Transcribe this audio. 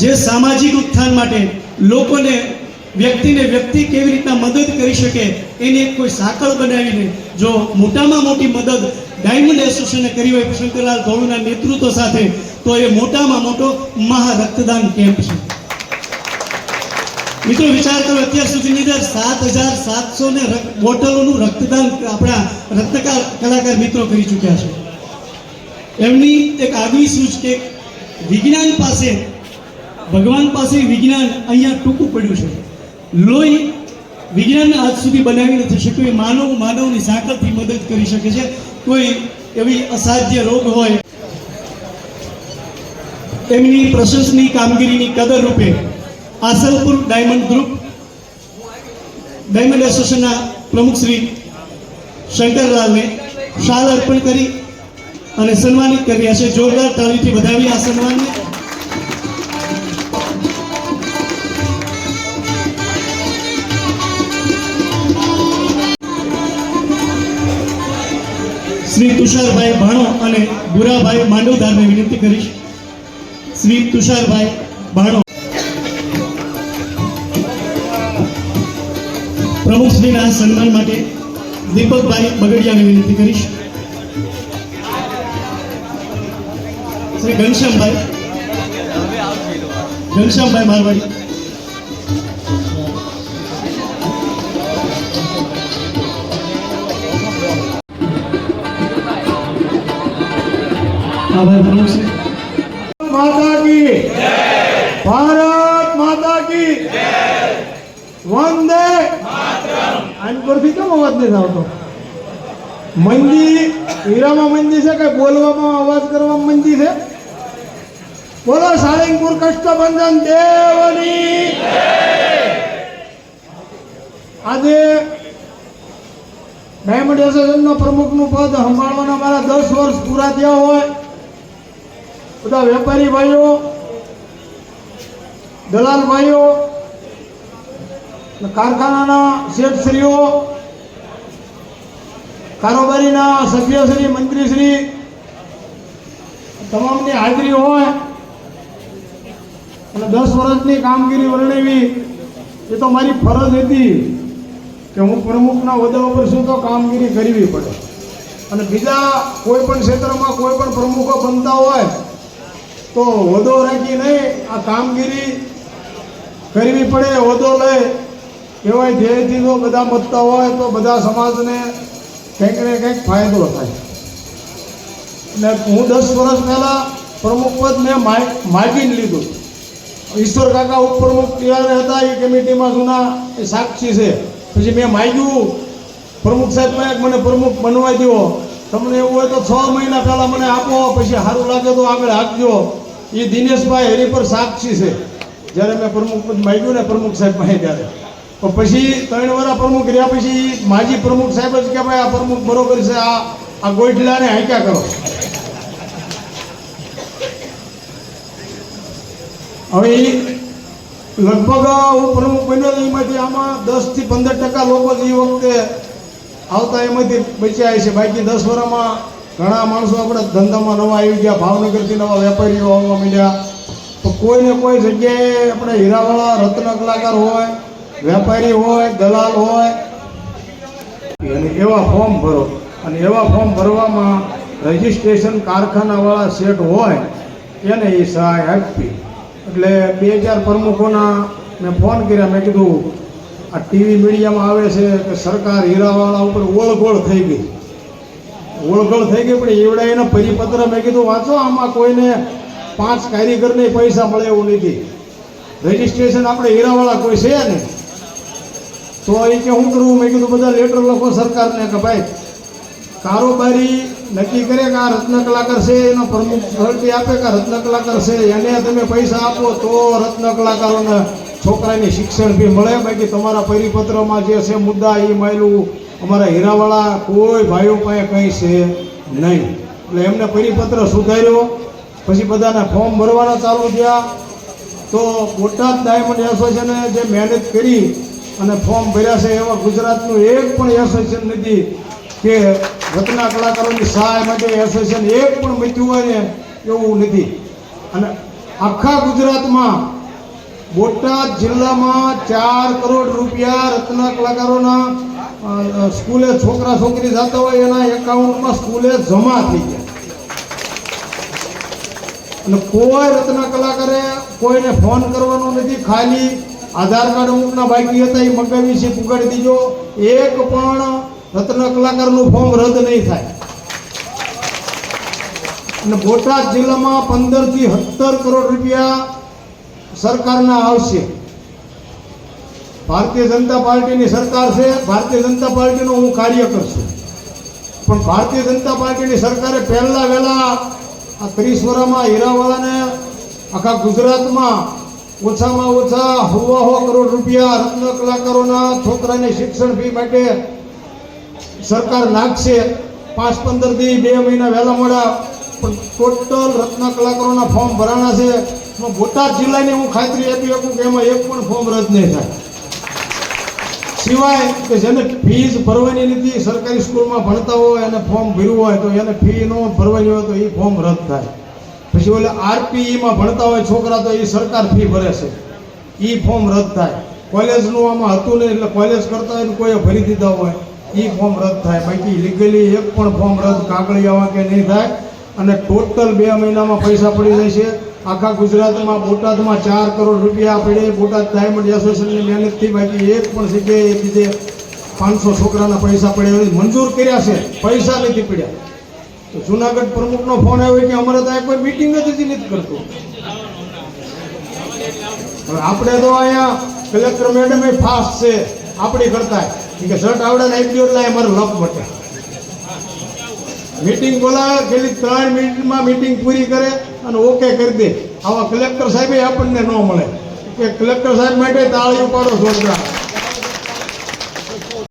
જે સામાજિક ઉત્થાન માટે લોકોને, વ્યક્તિને વ્યક્તિ કેવી રીતના મદદ કરી શકે, એની એક કોઈ સાંકળ બનાવીને જો મોટામાં મોટી મદદ ડાયમંડ એસોસિએશને કરી હોય શંકરલાલ ધોળુના નેતૃત્વ સાથે, તો એ મોટામાં મોટો મહા રક્તદાન કેમ્પ છે. મિત્રો, વિચાર કરો, અત્યાર સુધીની અંદર સાત હજાર સાતસો ને બોટલોનું રક્તદાન આપણા રક્તકાર કલાકાર મિત્રો કરી ચૂક્યા છે. એમની એક આગવી સૂચ કે વિજ્ઞાન પાસે ભગવાન પાસે વિજ્ઞાન અહીંયા ટૂંકું પડ્યું છે. લોહી વિજ્ઞાન આજ સુધી બનાવી નથી શક્યું એ માનવ, માનવની સાંકળથી મદદ કરી શકે છે. કોઈ એવી અસાધ્ય રોગ હોય, એમની પ્રશંસની કામગીરીની કદર રૂપે આસલપુર ડાયમંડ ગ્રુપ, ડાયમંડ એસોસિએશનના પ્રમુખ શ્રી શંકરલાલને શાલ અર્પણ કરી અને સન્માનિત કર્યા છે. જોરદાર તાળીથી વધાવી આ સન્માનને. શ્રી તુષારભાઈ ભાણો અને ગુરાભાઈ માંડવદારને વિનંતી કરીશ. શ્રી તુષારભાઈ ભાણો. પ્રમુખશ્રીના સન્માન માટે દીપકભાઈ બગડિયાને વિનંતી કરીશ. શ્રી ઘનશ્યામભાઈ. ઘનશ્યામભાઈ મારવાડી. આભાર માનું છું. માતા કી ભારત માતા કી વંદે અનપરથી કેમ અવાજ નહીં આવતો? મંદી, હીરામાં મંદી છે કે બોલવામાં અવાજ કરવામાં મંદી છે? બોલો, સાળંગપુર કષ્ટબંધન દેવની આજે ડાયમંડ એસોસિએશનના પ્રમુખનું પદ સંભાળવાના મારા દસ વર્ષ પૂરા થયા હોય. બધા વેપારી ભાઈઓ, દલાલ ભાઈઓ કારખાનાના શેઠશ્રીઓ, કારોબારીના સભ્યશ્રી, મંત્રીશ્રી, તમામની હાજરી હોય, અને દસ વર્ષની કામગીરી વર્ણવી, એ તો મારી ફરજ હતી કે હું પ્રમુખના હોદ્દા ઉપર છું તો કામગીરી કરવી પડે. અને બીજા કોઈ પણ ક્ષેત્રમાં કોઈ પણ પ્રમુખો બનતા હોય તો હોદો રાખી નહીં આ કામગીરી કરવી પડે હોદો લે. કહેવાય ધ્યેયથી જો બધા મતતા હોય તો બધા સમાજને કંઈક ને કંઈક ફાયદો થાય. એટલે હું દસ વર્ષ પહેલાં પ્રમુખ પદ મેં માગ- માગીને લીધું. ઈશ્વર કાકા ઉપપ્રમુખ ત્યારે હતા, એ કમિટીમાં જૂના, એ સાક્ષી છે. પછી મેં માગ્યું, પ્રમુખ સાહેબ મને પ્રમુખ બનવા દો તમને એવું હોય તો છ મહિના પહેલા મને આપો, પછી સારું લાગે તો આગળ આપજો. એ દિનેશભાઈ હરિપર સાક્ષી છે. જ્યારે મેં પ્રમુખ પદ માગ્યું ને પ્રમુખ સાહેબ પાસે ત્યારે. પણ પછી ત્રણ વર્ષ પ્રમુખ રહ્યા પછી માજી પ્રમુખ સાહેબ જ કે ભાઈ આ પ્રમુખ બરોબર છે, આ આ ગોઠલાને હાંક્યા કરો. હવે લગભગ હું પ્રમુખ બન્યો એમાંથી આમાં દસથી પંદર ટકા લોકો જ એ વખતે આવતા એમાંથી બચ્યા છે. બાકી દસ વર્ષમાં ઘણા માણસો આપણે ધંધામાં નવા આવી ગયા, ભાવનગરથી નવા વેપારીઓ આવવા માંડ્યા. તો કોઈને કોઈ જગ્યાએ આપણે હીરાવાળા રત્ન કલાકાર હોય, વેપારી હોય, દલાલ હોય અને એવા ફોર્મ ભરો. અને એવા ફોર્મ ભરવામાં રજિસ્ટ્રેશન કારખાનાવાળા સેટ હોય, એને એ સહાય આપવી એટલે બે હજાર પ્રમુખોના મેં ફોન કર્યા, મેં કીધું, આ ટીવી મીડિયામાં આવે છે કે સરકાર હીરાવાળા ઉપર ઓળગોળ થઈ ગઈ. ઓળગોળ થઈ ગઈ, પણ એવડા એના પરિપત્ર મેં કીધું, વાંચો, આમાં કોઈને પાંચ કારીગરને પૈસા મળે એવું નથી. રજિસ્ટ્રેશન આપણે હીરાવાળા કોઈ છે ને તો એ કે, હું કરવું મેં કીધું, બધા લેટર લખો સરકારને કે ભાઈ, કારોબારી નક્કી કરે કે આ રત્ન કલાકાર છે, એનો પ્રમુખ સર્ટી આપે કે રત્ન કલાકાર છે, એને તમે પૈસા આપો તો રત્ન કલાકારોને છોકરાની શિક્ષણ બી મળે. બાકી તમારા પરિપત્રમાં જે છે મુદ્દા એ માયલું અમારા હીરાવાળા કોઈ ભાઈઓ પાસે કંઈ છે નહીં. એટલે એમને પરિપત્ર સુધાર્યો. પછી બધાને ફોર્મ ભરવાના ચાલુ થયા. તો બોટાદ ડાયમંડ એસોસિએશને જે મહેનત કરી અને ફોર્મ ભર્યા છે, એવા ગુજરાતનું એક પણ એસોસિએશન નથી કે રત્ના કલાકારોની સહાય માટે એસોસિએશન એક પણ મચ્યું હોય ને એવું નથી. અને આખા ગુજરાતમાં બોટાદ જિલ્લામાં ચાર કરોડ રૂપિયા રત્ના કલાકારોના સ્કૂલે છોકરા છોકરી જતા હોય એના એકાઉન્ટમાં સ્કૂલે જમા થઈ ગયા. અને કોઈ રત્ન કલાકારે કોઈને ફોન કરવાનો નથી, ખાલી આધાર કાર્ડ અમુકના બાકી હતા, એ મગાવી છે, પુગાડી દીજો. એક પણ રત્ન કલાકારનું ફોર્મ રદ નહીં થાય. અને બોટાદ જિલ્લામાં પંદરથી સત્તર કરોડ રૂપિયા સરકારના આવશે. ભારતીય જનતા પાર્ટીની સરકાર છે, ભારતીય જનતા પાર્ટીનો હું કાર્યકર છું. પણ ભારતીય જનતા પાર્ટીની સરકારે પહેલા વહેલા આ ત્રીસ વર્ષમાં હીરાવાળાને આખા ગુજરાતમાં ઓછામાં ઓછા હવા હો કરોડ રૂપિયા રત્ન કલાકારોના છોકરાની શિક્ષણ ફી માટે સરકાર નાખશે. પાંચ પંદર દી, બે મહિના વહેલા મળ્યા. પણ ટોટલ રત્ન કલાકારોના ફોર્મ ભરાણા છે. બોટાદ જિલ્લાની હું ખાતરી આપી શકું કે એમાં એક પણ ફોર્મ રદ નહીં થાય. સિવાય કે જેને ફીસ ભરવાની નથી સરકારી સ્કૂલમાં ભણતા હોય અને ફોર્મ ભર્યું હોય, તો એને ફી ન ભરવાની હોય, તો એ ફોર્મ રદ થાય. પછી ઓલે આરપીઈમાં ભણતા હોય છોકરા, તો એ સરકાર ફી ભરે છે. એ ફોર્મ રદ થાય. કોલેજનું આમાં હતું નહીં, એટલે કોલેજ કરતા હોય કોઈએ ભરી દીધા હોય એ ફોર્મ રદ થાય. બાકી લીગલી એક પણ ફોર્મ રદ કાગળિયામાં કે નહીં થાય, અને ટોટલ બે મહિનામાં પૈસા પડી જાય છે. આખા ગુજરાતમાં બોટાદમાં ચાર કરોડ રૂપિયા પડે બોટાદ ડાયમંડ એસોસિએશનની મહેનતથી બાકી એક પણ જગ્યાએ બીજે પાંચસો છોકરાના પૈસા પડ્યા નથી. મંજૂર કર્યા છે. પૈસા નથી પડ્યા. તો જુનાગઢ પ્રમુખનો ફોન આવ્યો કે અમારે ત્યાં કોઈ મિટિંગ જ હજી નથી કરતું. હવે આપણે તો અહીંયા કલેક્ટર મેડમ એ ફાસ્ટ છે. આપણી કરતા કે શર્ટ આવડે ને આપી દો એટલે અમારે લપ મટે. મીટિંગ બોલાવે પેલી ત્રણ મિનિટમાં મીટિંગ પૂરી કરે. અને ઓકે કરી દે. આવા કલેક્ટર સાહેબે આપણને ન મળે. કે કલેક્ટર સાહેબ માટે તાળીઓ પાડો જોરદાર